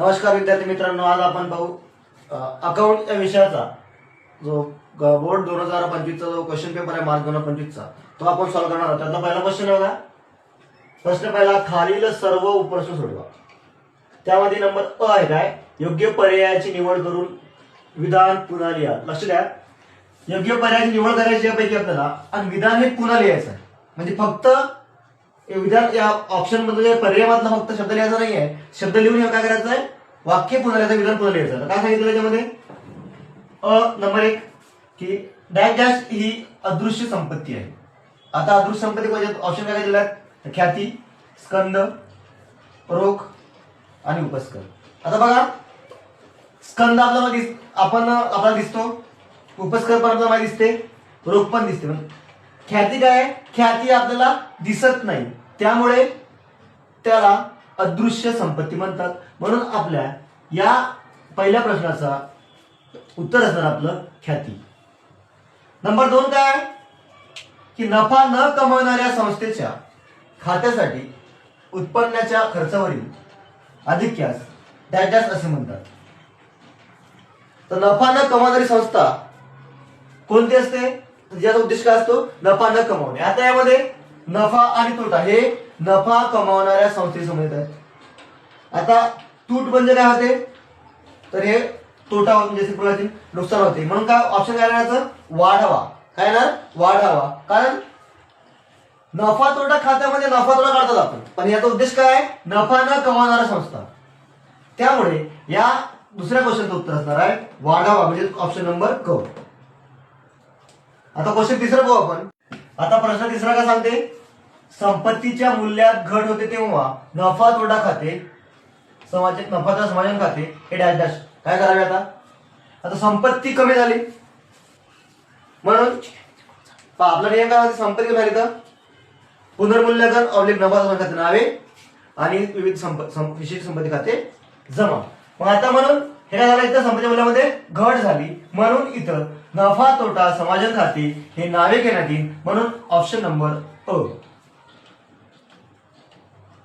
नमस्कार विद्यार्थी मित्रांनो आज आपण पाहू अकाउंट या विषयाचा जो ग- बोर्ड दोन हजार पंचवीसचा जो क्वेश्चन पेपर आहे मार्च दोन हजार पंचवीसचा तो आपण सॉल्व्ह करणार आहोत. त्यातला पहिला क्वेश्चन बघा. प्रश्न पहिला खालील सर्व उपप्रश्न सोडवा. त्यामध्ये नंबर अ आहे काय? योग्य पर्यायाची निवड करून विधान पुन्हा लिहा. लक्ष द्या. योग्य पर्यायाची निवड करायची यापैकी आपल्याला आणि विधान हे पुन्हा लिहायचं आहे. म्हणजे फक्त विधान या ऑप्शनमध्ये पर्यायामधला फक्त शब्द लिहायचा नाही आहे शब्द लिहून काय करायचं आहे वाक्य पुन्हा लिहायचं विधान पुन्हा लिहायचं. काय सांगितलं त्याच्यामध्ये? अ नंबर एक की डॅश डॅश ही अदृश्य संपत्ती आहे. आता अदृश्य संपत्ती म्हणजे ऑप्शन काय काय ख्याती स्कंद रोख आणि उपस्कर. आता बघा स्कंद आपल्याला दिस आपण आपल्याला दिसतो. उपस्कर पण आपल्याला दिसते रोख पण दिसते. पण ख्याती काय आहे? ख्याती आपल्याला दिसत नाही. त्यामुळे त्याला अदृश्य संपत्ती म्हणतात. म्हणून आपल्या या पहिल्या प्रश्नाचा उत्तर असणार आपलं ख्याती. नंबर दोन काय आहे? की नफा न कमवणाऱ्या संस्थेच्या खात्यासाठी उत्पन्नाच्या खर्चावरील अधिक्यास डॅटॅस असे म्हणतात. तर नफा न कमावणारी संस्था कोणती असते? ज्याचा उद्देश काय असतो? नफा न कमावणे. आता यामध्ये नफा आणि तोटा हे नफा कमावणाऱ्या संस्थे संबंधित आहेत. आता तूट म्हणजे काय होते? तर हे तोटा म्हणजे नुकसान होते. म्हणून काय ऑप्शन काय राहायचं वाढावा काय ना वाढावा कारण नफा तोटा खात्यामध्ये नफा तोटा काढतात आपण. पण याचा उद्देश काय आहे? नफा न कमावणाऱ्या संस्था. त्यामुळे या दुसऱ्या क्वेश्चनचं उत्तर असणार आहे. वाढावा म्हणजे ऑप्शन नंबर क आता क्वेश्चन तिसरं पाहू आपण. आता प्रश्न तिसरा का सांगते? संपत्तीच्या मूल्यात घट होते तेव्हा नफा तोटा खाते समाज नफाचा समाधान खाते हे डॅश डॅश काय करावे आता? आता संपत्ती कमी झाली. म्हणून आपला नियम काय म्हणते? संपत्ती कमी झाली तर? पुनर्मूल्यांकन ऑब्लिक नफा समाधान खाते नावे आणि विविध संप सं- विशेष संपत्ती खाते जमा. मग आता म्हणून हे काय झालं इथं? संपत्ती मूल्यामध्ये घट झाली. म्हणून इथं नफा तोटा समाजन खाते हे नावे घेण्यात येईल म्हणून ऑप्शन नंबर अ.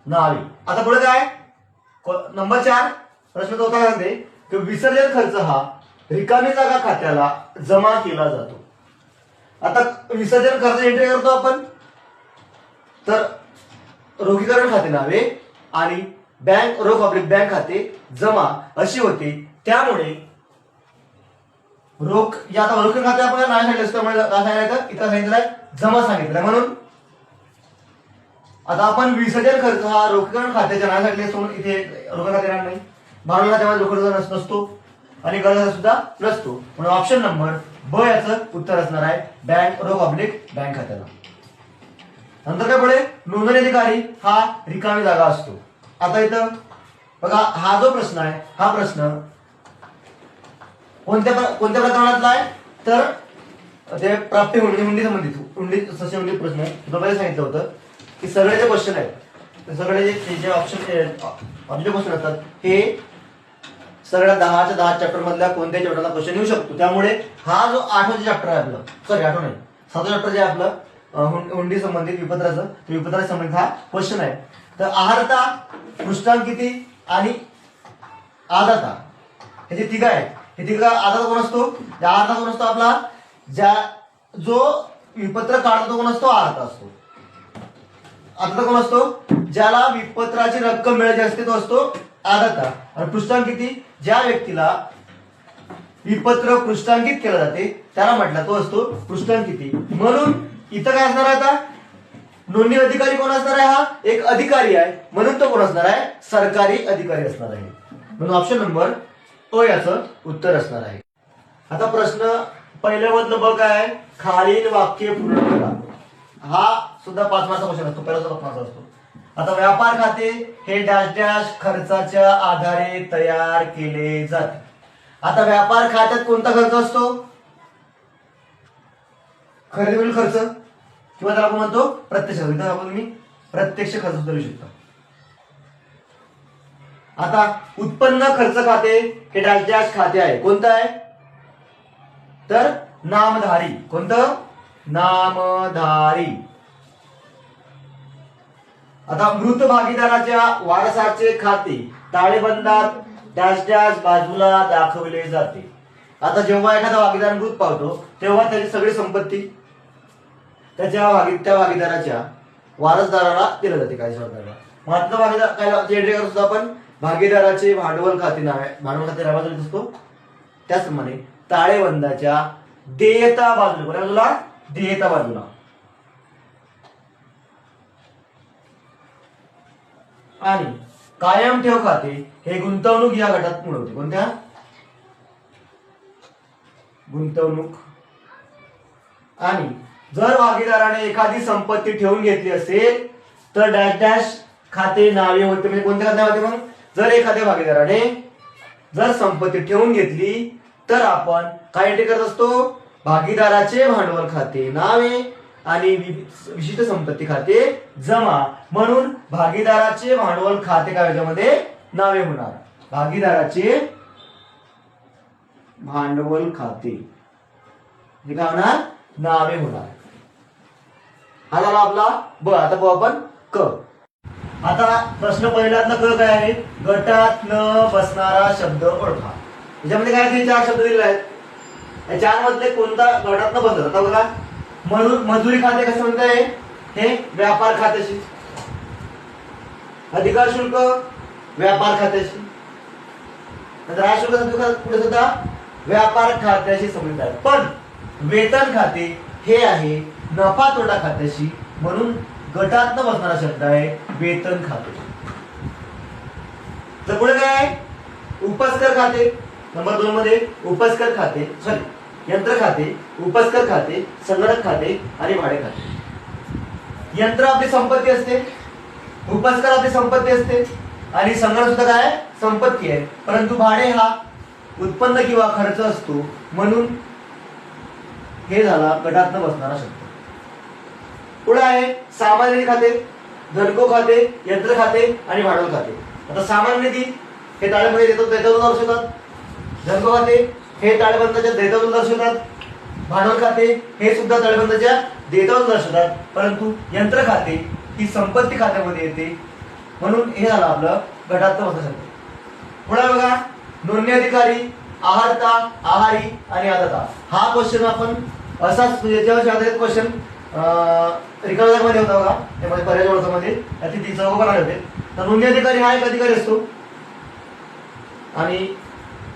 नावे. आता पुढे काय? नंबर चार. प्रश्न चौथा काय की विसर्जन खर्च हा रिकामी जागा खात्याला जमा केला जातो. आता विसर्जन खर्च एंट्री करतो आपण. तर रोगीकरण खाते नावे आणि बँक रोख पब्लिक बँक खाते जमा अशी होते. त्यामुळे रोख या आता रोख खाते आपण नाही सांगितलं त्यामुळे काय सांगितलं इथं सांगितलंय जमा सांगितलंय म्हणून आता आपण विसर्जन खर्च हा रोखीकरण खात्याच्या नाही सांगितले सोडून इथे रोखण खाते येणार नाही. भांडवल खात्यामध्ये रोख नसतो आणि गरज सुद्धा नसतो. म्हणून ऑप्शन नंबर ब याचं उत्तर असणार आहे बँक रोख पब्लिक बँक खात्याला. नंतर काय पुढे? नोंदणी अधिकारी हा रिकामी जागा असतो. आता इथं बघा हा जो प्रश्न आहे हा प्रश्न कोणत्या प्र- कोणत्या प्रकरणातला आहे? तर ते प्राप्ती हुंडी हुंडी संबंधित हुंडी सस्य हुंडी प्रश्न आहे. तुला पहिले सांगितलं होतं की सगळे जे क्वेश्चन आहेत सगळे जे जे ऑप्शन ऑब्जेक्ट क्वेश्चन असतात हे सगळ्या दहाच्या दहा चॅप्टर मधल्या कोणत्याही चॅप्टरला क्वेश्चन येऊ शकतो. त्यामुळे हा जो आठवं चॅप्टर आहे आपलं सॉरी आठवं नाही. सातवं चॅप्टर जे आपलं हुंडी संबंधित विपत्राचं ते विपत्रा संबंधित हा क्वेश्चन आहे. तर आहारता पृष्ठांकिती आणि आदाता हे जे तिघ आहे हे तिघ कोण असतो? त्या कोण असतो आपला? ज्या जो विपत्र काढतो तो कोण असतो? आहारता असतो. आता कोण असतो? ज्याला विपत्राची रक्कम मिळायची असते तो असतो आदाता आणि पृष्ठांक किती? ज्या व्यक्तीला विपत्र पृष्ठांकित केलं जाते त्याला म्हटलं तो असतो पृष्ठांक किती? म्हणून इथं काय असणार आहे आता? नोंदणी अधिकारी कोण असणार आहे हा? एक अधिकारी आहे. म्हणून तो कोण असणार आहे? सरकारी अधिकारी असणार आहे. म्हणून ऑप्शन नंबर अ याचं उत्तर असणार आहे. आता प्रश्न पहिल्यामधलं बघ काय खालील वाक्य पूर्ण करा. हा सुद्धा पाच मार्चा क्वेश्चन असतो पहिला सुद्धा पाच असतो. आता व्यापार खाते हे डॅश डॅश खर्चाच्या आधारे तयार केले जाते. आता व्यापार खात्यात कोणता खर्च असतो? खरेदीवरील खर्च. किंवा त्याला आपण म्हणतो प्रत्यक्ष खर्च इथं आपण मी प्रत्यक्ष खर्च करू शकता शकतो. आता उत्पन्न खर्च खाते हे डॅश खाते आहे. कोणतं आहे? तर नामधारी. कोणतं? नामधारी. आता मृत भागीदाराच्या वारसाचे खाते ताळेबंदात डॅश डॅश बाजूला दाखवले जाते. आता जेव्हा एखादा भागीदार मृत पावतो तेव्हा त्याची सगळी संपत्ती त्याच्या भागी त्या भागीदाराच्या वारसदाराला दिलं जाते काही सरकारला. महात्मा भागीदार काय सुद्धा आपण भागीदाराचे भांडवल खाते नावे भांडवल खाते नावाचा असतो त्याचप्रमाणे ताळेबंदाच्या देयता बाजूला बाजूला देयता बाजूला. आणि कायम ठेव खाते हे गुंतवणूक या गटात मिळवते कोणत्या? गुंतवणूक. आणि जर भागीदाराने एखादी संपत्ती ठेवून घेतली असेल तर डॅश डॅश खाते नावे होते. म्हणजे कोणत्या खात्यामध्ये मग? जर एखाद्या भागीदाराने जर संपत्ती ठेवून घेतली तर आपण काय एंट्री करत असतो? भागीदाराचे भांडवल खाते नावे आणि विशिष्ट संपत्ती खाते जमा. म्हणून भागीदाराचे भांडवल खाते काय याच्यामध्ये? नावे होणार. भागीदाराचे भांडवल खाते. हे काय होणार? नावे होणार. हा झाला आपला. ब आता पाहू आपण क. आता प्रश्न पहिल्यातला क काय आहे? गटात न बसणारा शब्द ओळखा. याच्यामध्ये काय ते चार शब्द दिले आहेत. या चार मधले कोणता गटात न बसत आता बघा. म्हणून मजुरी खाते कसं म्हणताय? हे व्यापार खात्याशी. अधिकार शुल्क व्यापार खात्याशी. नंतर हा शुल्क पुढे सुद्धा व्यापार खात्याशी संबंधित आहे. पण वेतन खाते हे आहे नफा तोटा खात्याशी म्हणून गटात बसणारा शब्द आहे वेतन खाते. तर पुढे काय आहे? उपस्कर खाते. नंबर दोन मध्ये उपस्कर खाते सॉरी यंत्र खाते उपस्कर खाते संगणक खाते आणि भाडे खाते. यंत्र आपली संपत्ती असते उपस्कर आपली संपत्ती असते आणि संगणक सुद्धा काय संपत्ती आहे. परंतु भाडे हा उत्पन्न किंवा खर्च असतो म्हणून हे झाला गटात बसणारा शब्द. पुढे आहे सामान्य खाते धनको खाते यंत्र खाते आणि भांडवल खाते. आता सामान्य निधी हे ताळेबंद देतो दर्शवतात धनको खाते हे ताळेबंदाच्या देतातून दर्शवतात भांडवल खाते हे सुद्धा ताळेबंदाच्या देतातून दर्शवतात परंतु यंत्र खाते ही संपत्ती खात्यामध्ये येते. म्हणून हे झालं आपलं गटात बसणं पुढे बघा नोंदणी अधिकारी आहारता आहारी आणि आदता. हा क्वेश्चन आपण असाच याच्यावर आधारित क्वेश्चन रिकामा मध्ये होता बघा. त्यामध्ये पर्यायमध्ये. त्याचे ती चौक पण आले होते. तर नोंदणी अधिकारी हा एक अधिकारी असतो. आणि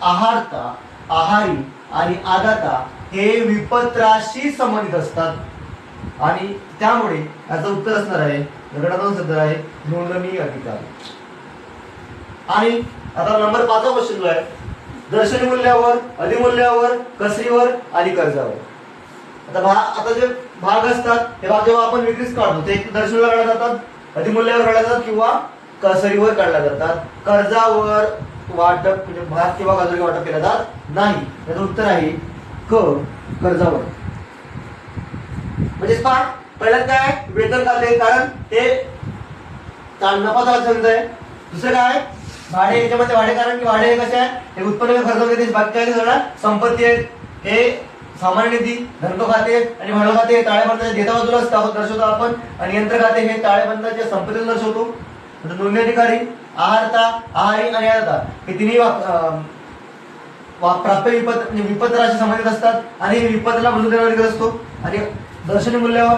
आहारता आहारी आणि आदाता हे विपत्राशी संबंधित असतात. आणि त्यामुळे याचं उत्तर असणार आहे. गटातून सत्तर आहे. नोंदणी अधिकारी. आणि आता नंबर पाचवा क्वेश्चन जो आहे दर्शनी मूल्यावर अधिमूल्यावर कसरीवर आणि कर्जावर. आता भाग आता जे भाग असतात. हे भाग जेव्हा आपण विक्रीस काढतो ते एक काढल्या जातात अधिमूल्यावर काढल्या जातात किंवा कसरीवर काढल्या जातात. कर्जावर वाटप म्हणजे भाग किंवा गाजरी वाटप केलं जात नाही. त्याचं उत्तर आहे क कर्जावर. म्हणजे पहा पहिल्यात काय वेतन खाते. कारण ते ता- नफा आहे. दुसरं काय भाडे याच्यामध्ये भाडे कारण की भाडे कसे आहे? हे उत्पन्न खर्च वगैरे बाकी काय संपत्ती आहेत हे सामान्य निधी धनको खाते आणि भांडवल खाते हे ताळेबंदाच्या देता बाजूला दर्शवतो आपण. आणि यंत्र खाते हे ताळेबंदाच्या संपत्तीला दर्शवतो. नोंदणी अधिकारी आहारता आहारी आणि आहारता हे तिन्ही वा- प्राप्य विपत म्हणजे विपत राशी संबंधित असतात. आणि विपतला मंजूर देणारा असतो. आणि दर्शनी मूल्यावर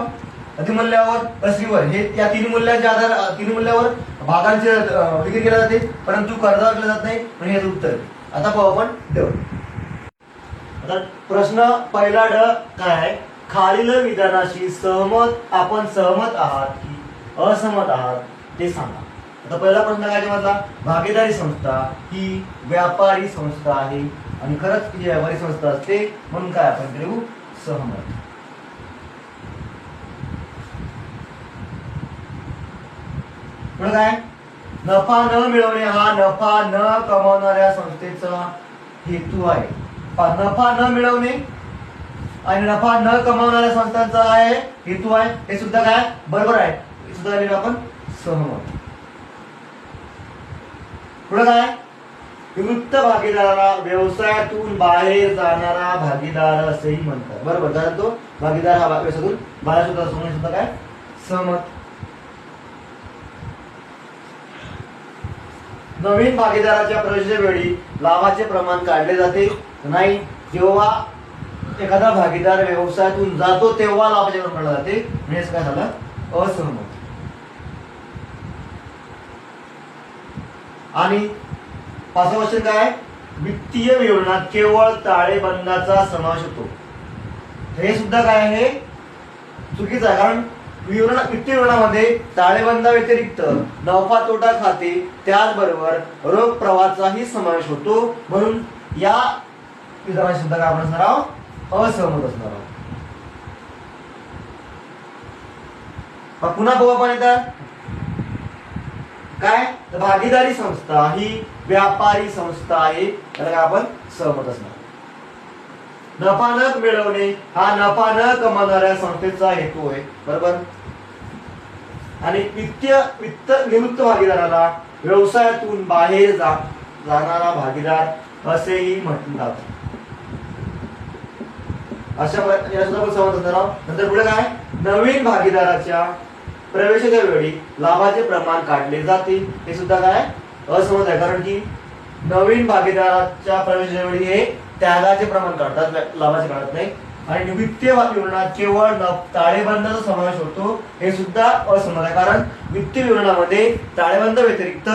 अतिमूल्यावर कसरीवर हे या तीन मूल्याच्या आधार तीन मूल्यावर भागांची विक्री केली जाते. परंतु कर्जावर केलं जात नाही. म्हणजे याचं उत्तर. आता पाहू आपण देऊ करतात प्रश्न पहिला ड काय आहे? खालील विधानाशी सहमत आपण सहमत आहात की असहमत आहात ते सांगा. आता पहिला प्रश्न काय म्हटला भागीदारी संस्था ही व्यापारी संस्था आहे आणि खरंच ती व्यापारी संस्था असते म्हणून काय आपण करू सहमत. पुढे काय? नफा न मिळवणे हा नफा न कमावणाऱ्या संस्थेचा हेतू आहे. नफा न मिळवणे आणि नफा न कमावणाऱ्या संस्थांचा आहे हेतू आहे हे सुद्धा काय? बरोबर आहे. हे सुद्धा लिहिलं आपण सहमत पुढे काय? विमुक्त भागीदाराला व्यवसायातून बाहेर जाणारा भागीदार असेही म्हणतात. बरोबर कारण तो? भागीदार हा व्यवसायातून बाहेर सुद्धा असतो म्हणजे सुद्धा काय? सहमत नवीन भागीदाराच्या प्रवेशाच्या वेळी लाभाचे प्रमाण काढले जाते. नाही जेव्हा एखादा भागीदार व्यवसायातून जातो तेव्हा लाभाचे प्रमाण जाते म्हणजेच काय झालं? असहमत. आणि पाचवं क्वेश्चन काय? वित्तीय विवरणात केवळ ताळेबंदाचा समावेश होतो. हे सुद्धा काय आहे? चुकीचं आहे कारण विवरण वित्तीय विवरणामध्ये ताळेबंदा व्यतिरिक्त नफा तोटा खाते त्याचबरोबर रोख प्रवाहाचाही समावेश होतो. म्हणून या विधानाशी सुद्धा काय आपण असणार आहोत? असहमत असणार आहोत. मग पुन्हा बघू आपण येतात काय? तर भागीदारी संस्था ही व्यापारी संस्था आहे. त्याला काय आपण? सहमत असणार. नफा न मिळवणे हा नफा न कमावणाऱ्या संस्थेचा हेतू आहे. बरोबर? आणि वित्तीय वित्त निवृत्त भागीदाराला व्यवसायातून बाहेर जा जाणारा भागीदार असेही म्हटलं जातं. अशा या सुद्धा आपण असणार नंतर पुढे काय? नवीन भागीदाराच्या प्रवेशाच्या वेळी लाभाचे प्रमाण काढले जाते. हे सुद्धा काय? असमज आहे कारण की नवीन भागीदाराच्या प्रवेशाच्या वेळी हे त्यागाचे प्रमाण काढतात. लाभाचे काढत नाही. आणि वित्तीय विवरणात केवळ न- ताळेबंदाचा समावेश होतो. हे सुद्धा असमज आहे कारण वित्तीय विवरणामध्ये ताळेबंद व्यतिरिक्त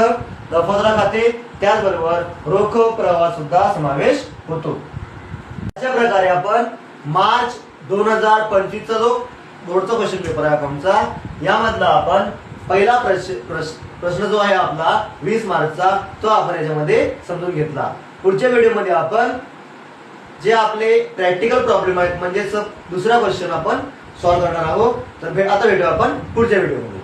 नफोदरा खाते त्याचबरोबर रोख प्रवाह सुद्धा समावेश होतो. अशा प्रकारे आपण मार्च दोन हजार पंचवीसचा जो बोर्डचा क्वेश्चन पेपर आहे आमचा यामधला आपण पहिला प्रश्न प्रश्न प्रश्न जो आहे आपला वीस मार्चचा तो आपण याच्यामध्ये समजून घेतला. पुढच्या व्हिडिओमध्ये आपण जे आपले प्रॅक्टिकल प्रॉब्लेम आहेत म्हणजेच दुसरा क्वेश्चन आपण सॉल्व्ह करणार आहोत. तर भेट आता भेटू आपण पुढच्या व्हिडिओमध्ये